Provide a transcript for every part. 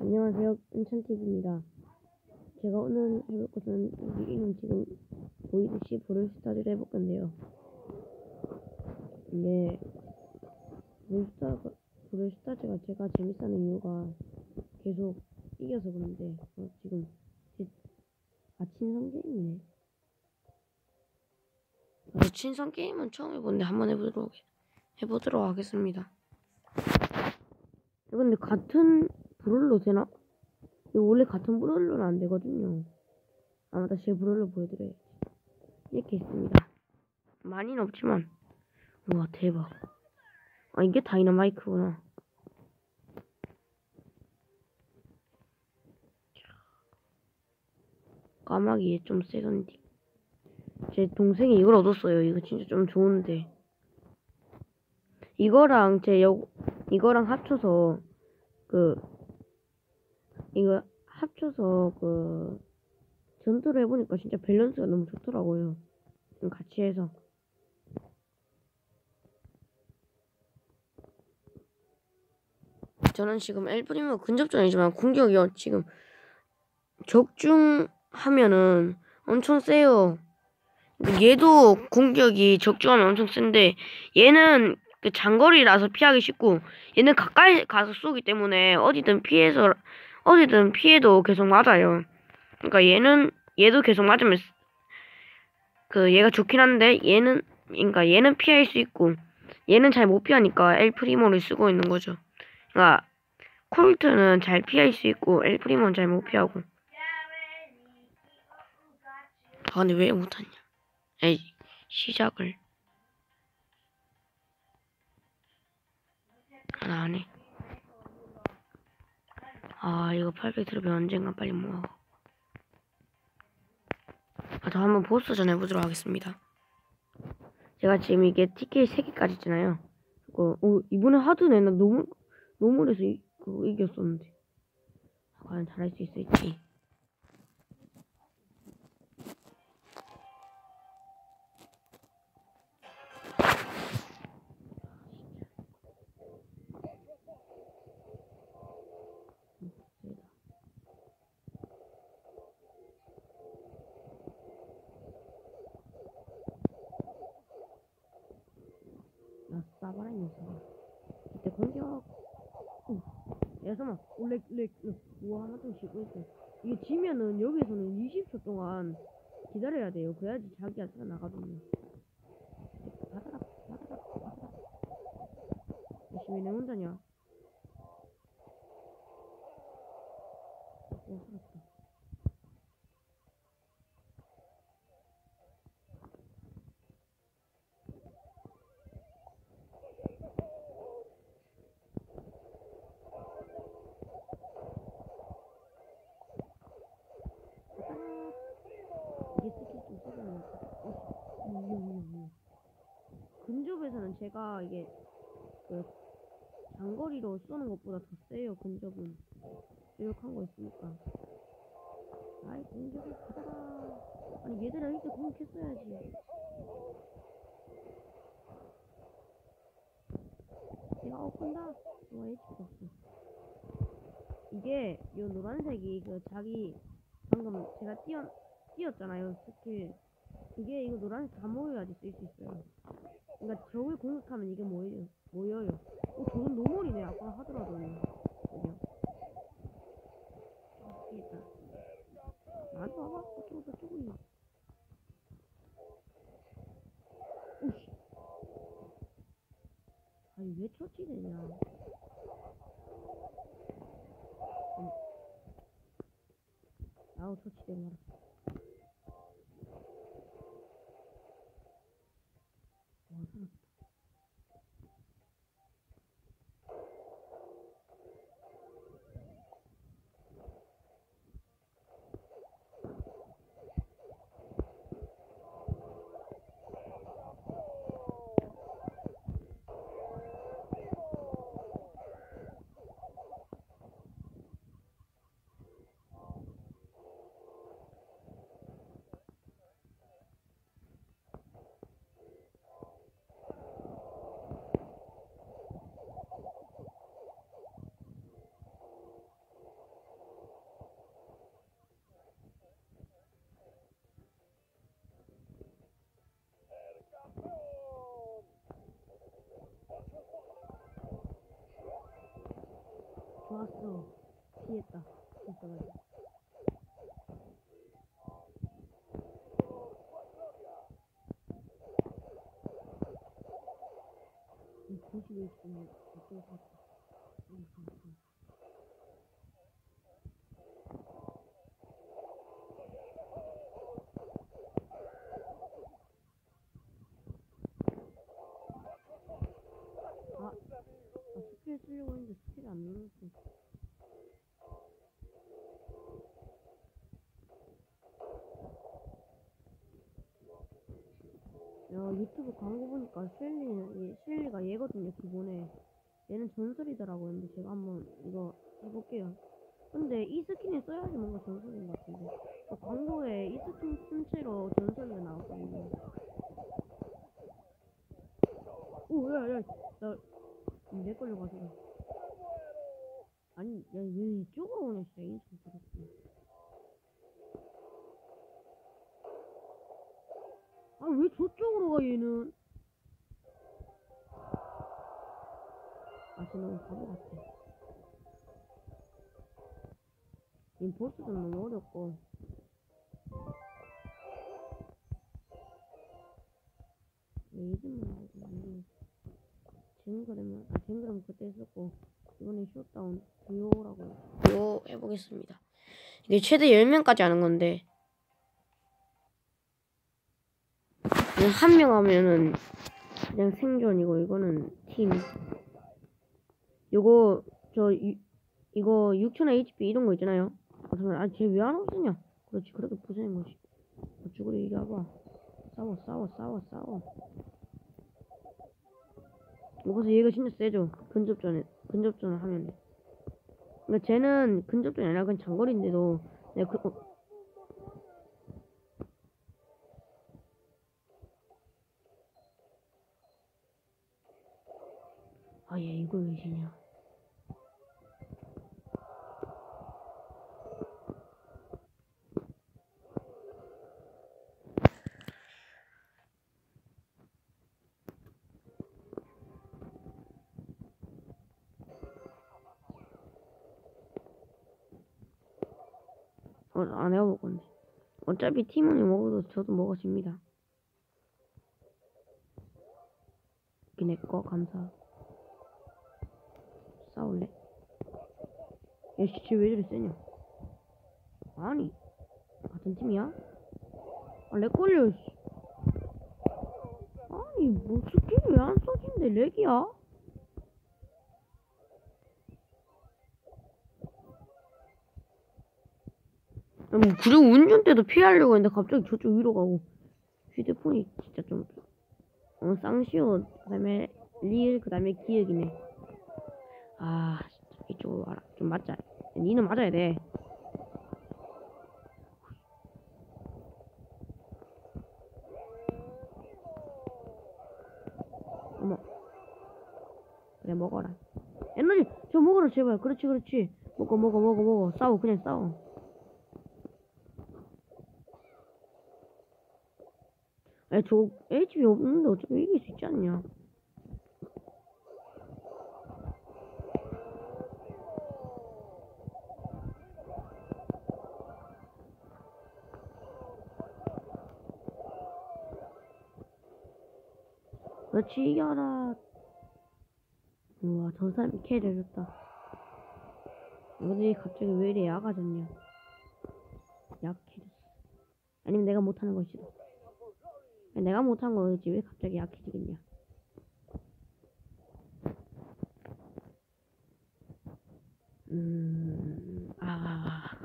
안녕하세요. 은찬TV입니다. 제가 오늘 해볼 것은 여기 지금 보이듯이 브롤스타를 해볼 건데요. 이게 브롤스타가, 브롤스타즈가 제가 재밌어하는 이유가 계속 이겨서 그런데 어, 지금 제, 아 친선. 아, 게임은 처음 해보는데 한번 해보도록 해보도록 하겠습니다. 근데 같은 브롤로 되나? 이거 원래 같은 브롤로는 안 되거든요. 아, 맞다. 제 브롤로 보여드려야지. 이렇게 있습니다. 많이는 없지만. 우와, 대박. 아, 이게 다이너마이크구나. 까마귀에 좀 세던데. 제 동생이 이걸 얻었어요. 이거 진짜 좀 좋은데. 이거랑 제 여, 이거랑 합쳐서 그 이거 합쳐서 그 전투를 해보니까 진짜 밸런스가 너무 좋더라고요. 같이 해서. 저는 지금 엘프리모 근접전이지만 공격이요 지금 적중하면은 엄청 세요. 얘도 공격이 적중하면 엄청 센데 얘는 그 장거리라서 피하기 쉽고 얘는 가까이 가서 쏘기 때문에 어디든 피해서 어디든 피해도 계속 맞아요. 그러니까 얘는 얘도 계속 맞으면 그 얘가 좋긴 한데 얘는 그러니까 얘는 피할 수 있고 얘는 잘 못 피하니까 엘 프리모를 쓰고 있는 거죠. 그러니까 콜트는 잘 피할 수 있고 엘 프리모는 잘 못 피하고. 아 근데 왜 못하냐? 에이 시작을. 나안 해. 아, 이거 800 들으면 언젠가 빨리 모아. 아, 저 한번 보스전 해보도록 하겠습니다. 제가 지금 이게 TK 3개까지 있잖아요. 그, 어, 이번에 하드네. 나 너무, 너무해서 이, 그, 이겼었는데. 과연 잘할 수 있을지. 이때 공격. 우. 야, 잠깐만. 오, 렉, 렉, 렉. 우와, 하나 좀 쉬고 있어. 이게 지면은 여기서는 20초 동안 기다려야 돼요. 그래야지 자기가 살아나거든요. 받아라, 받아라, 받아라. 열심히 내 혼자냐? 오, 살았다. 이게 스킬 좀 쓰잖아요. 어, 위험위험위험. 근접에서는 제가 이게 그 장거리로 쏘는 것보다 더 세요. 근접은 이렇게한 거 있으니까. 아이 공격을 받아라. 아니 얘들아 일단 공격했어야지. 내가 엎은다. 와 HP 없어. 이게 요 노란색이 그 자기 방금 제가 띄었 띄었잖아요 스킬. 이게 이거 노란색 다 모여야지 쓸 수 있어요. 그러니까 적을 공격하면 이게 모여요. 모여요. 어, 저건 노멀이네. 아까 하더라도. 그죠? 아, 미치겠다. 나한테 와봐. 어쩌고 저쩌고. 이거. 오씨. 아니, 왜 처치되냐. 음. 아우, 처치된 거라. 좋았어. 피했다. 됐어, 이 90일 있으면 어떨 것 같아. 응, 응, 응. 아, 아 스킬 쓰려고 했는데 스킬 안 눌렀어. 야, 유튜브 광고 보니까 쉘리, 쉘리가 얘거든요, 기본에. 얘는 전설이더라고요. 근데 제가 한번 이거 해볼게요. 근데 이 스킨을 써야지 뭔가 전설인 것 같은데. 어, 광고에 이 스킨 쓴 채로 전설이가 나왔거든요. 오, 야, 야, 나, 내 가져가. 아니, 야, 얘 이쪽으로 오네, 진짜. 인상 들었어. 아, 왜 저쪽으로 가, 얘는? 아, 쟤 너무 바보 같아. 이 보스도 너무 어렵고. 레이드만 하고, 쟁그램은, 아, 쟁그램 그때 했었고, 이번에 쇼다운 듀오라고. 듀오 해보겠습니다. 이게 최대 10명까지 하는 건데, 한 명 하면은 그냥 생존이고 이거는 팀. 요거 저 유, 이거 6000 HP 이런 거 있잖아요. 아쟤 왜안 없으냐? 그렇지 그렇게 부수는 거지. 어쭈그리 이리 와봐. 싸워 싸워 싸워 싸워. 이거서 얘가 진짜 세죠. 근접전에 근접전을 하면. 그러니까 쟤는 근접전이 아니라 그냥 장거리인데도 내가 그 어, 아, 얘 이걸 왜 지냐? 어, 안 해볼 건데. 어차피 팀원이 먹어도 저도 먹어집니다. 내거 감사. 싸울래? 야, 씨, 쟤왜 저리 세냐? 아니, 같은 팀이야? 아, 렉 걸려, 씨. 아니, 뭐, 스킬이 왜안 써진대, 렉이야? 야, 뭐, 그리고 운전대도 피하려고 했는데 갑자기 저쪽 위로 가고. 휴대폰이 진짜 좀, 어, 쌍시오, 그 다음에 리을, 그 다음에 기억이네. 아, 진짜 이쪽으로 와라. 좀 맞자. 니는 맞아야 돼. 어머. 그래, 먹어라. 에너지, 저 먹어라, 제발. 그렇지, 그렇지. 먹어, 먹어, 먹어, 먹어. 싸워, 그냥 싸워. 야, 저 HP 없는데 어차피 이길 수 있지 않냐? 그렇지, 이겨라. 우와, 저 사람이 캐를 해줬다. 근데 갑자기 왜 이래 약아졌냐? 약해졌어. 아니면 내가 못하는 것이다. 내가 못한 거지 왜 갑자기 약해지겠냐? 음, 아.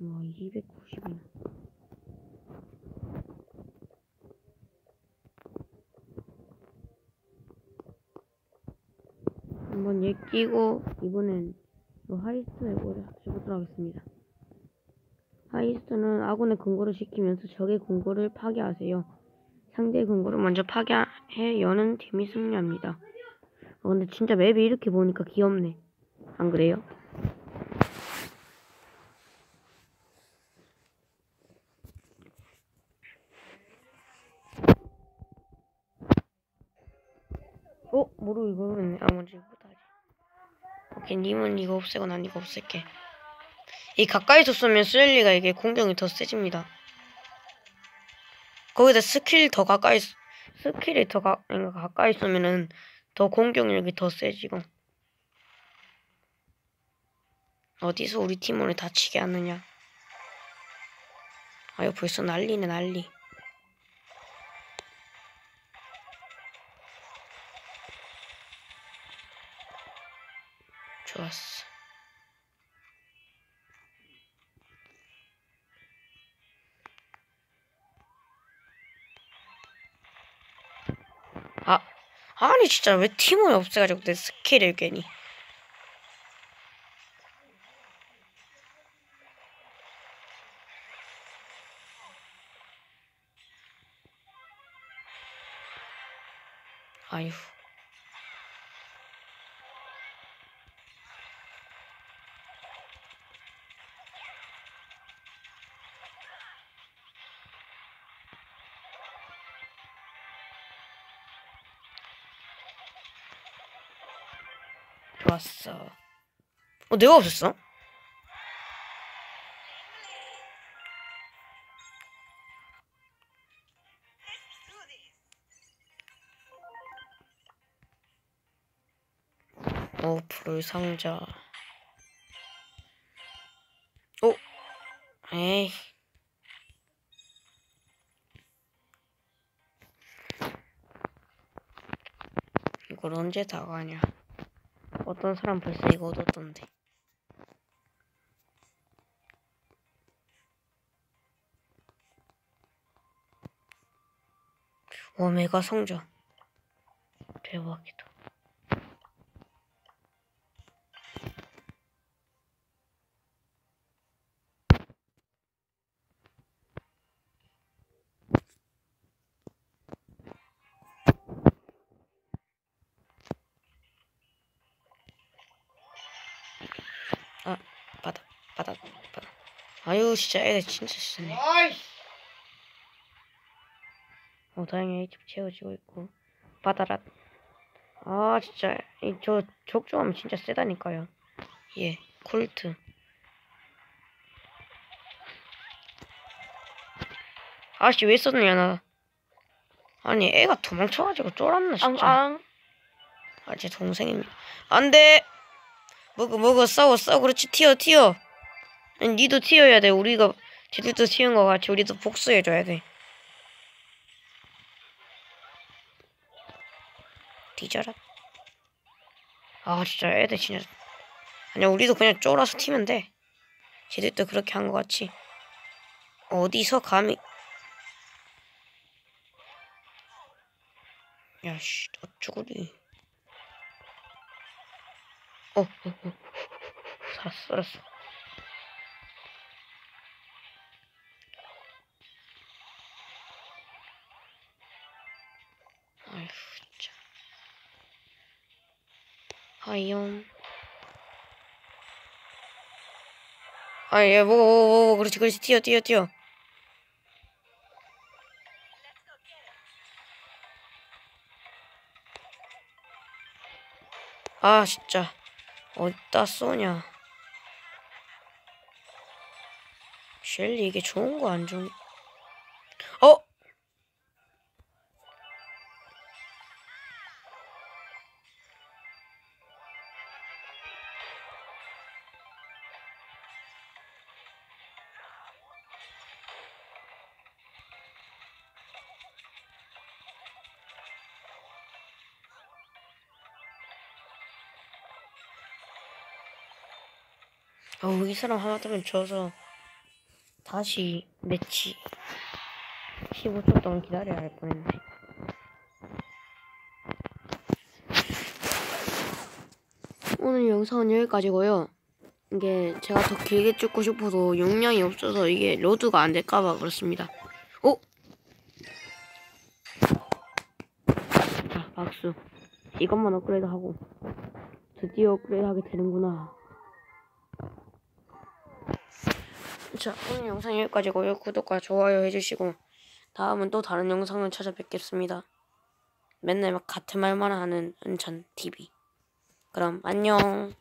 와, 290이나. 일단 얘 끼고 이번엔 하이스톤에 오래 해보도록 하겠습니다. 하이스트는 아군의 근거를 지키면서 적의 근거를 파괴하세요. 상대의 근거를 먼저 파괴해 여는 팀이 승리합니다. 어, 근데 진짜 맵이 이렇게 보니까 귀엽네. 안 그래요? 어? 모르고 이거 했네 아무지 님은 이거 없애고 난 이거 없앨게. 이 가까이서 쏘면 스렐리가 이게 공격이 더 세집니다. 거기다 스킬 더 가까이 쏘- 스킬이 더 가, 아니, 가까이 쏘면은 더 공격력이 더 세지고. 어디서 우리 팀원을 다치게 하느냐? 아유 벌써 난리네 난리. 좋았어. 아, 아니 진짜 왜 팀원이 없애가지고 내 스킬을 괜히. 아휴. 좋았어. 어, 내가 없었어? 어, 불 상자. 어? 에이. 이걸 언제 다 가냐? 어떤 사람 벌써 이거 얻었던데. 오메가 성자. 대박이다. 아유, 진짜 애들 진짜 쓰네. 어, 다행히 HP 채워지고 있고. 받아라. 아, 진짜, 이, 저, 족조하면 진짜 세다니까요. 예, 콜트. 아씨, 왜 썼냐, 나. 아니, 애가 도망쳐가지고 쫄았나, 진짜. 앙앙. 아, 제 동생입니다. 안 돼! 먹어, 먹어, 싸워, 싸워. 그렇지, 튀어, 튀어. 아니, 니도 튀어야 돼. 우리가, 쟤들도 튀은 거 같이 우리도 복수해줘야 돼. 뒤져라. 아, 진짜 애들 진짜. 아니야, 우리도 그냥 쫄아서 튀면 돼. 쟤들도 그렇게 한 거 같이. 어디서 감히. 야, 씨, 어쩌구리. 어, 어, 어. 다 썰었어. 아휴, 하이엄. 아, 얘, 먹어, 먹어, 먹어. 그렇지, 그렇지. 뛰어, 뛰어, 뛰어. 아, 진짜. 어디다 쏘냐. 셸리, 이게 좋은 거 안 좋은, 어? 어우, 이 사람 하마터면 져서 다시 매치 15초 동안 기다려야 할 뻔했네. 오늘 영상은 여기까지고요. 이게 제가 더 길게 찍고 싶어도 용량이 없어서 이게 로드가 안 될까봐 그렇습니다. 오! 자, 박수. 이것만 업그레이드 하고 드디어 업그레이드 하게 되는구나. 자, 오늘 영상 여기까지고요. 구독과 좋아요 해주시고 다음은 또 다른 영상을 찾아뵙겠습니다. 맨날 막 같은 말만 하는 은천 TV. 그럼 안녕.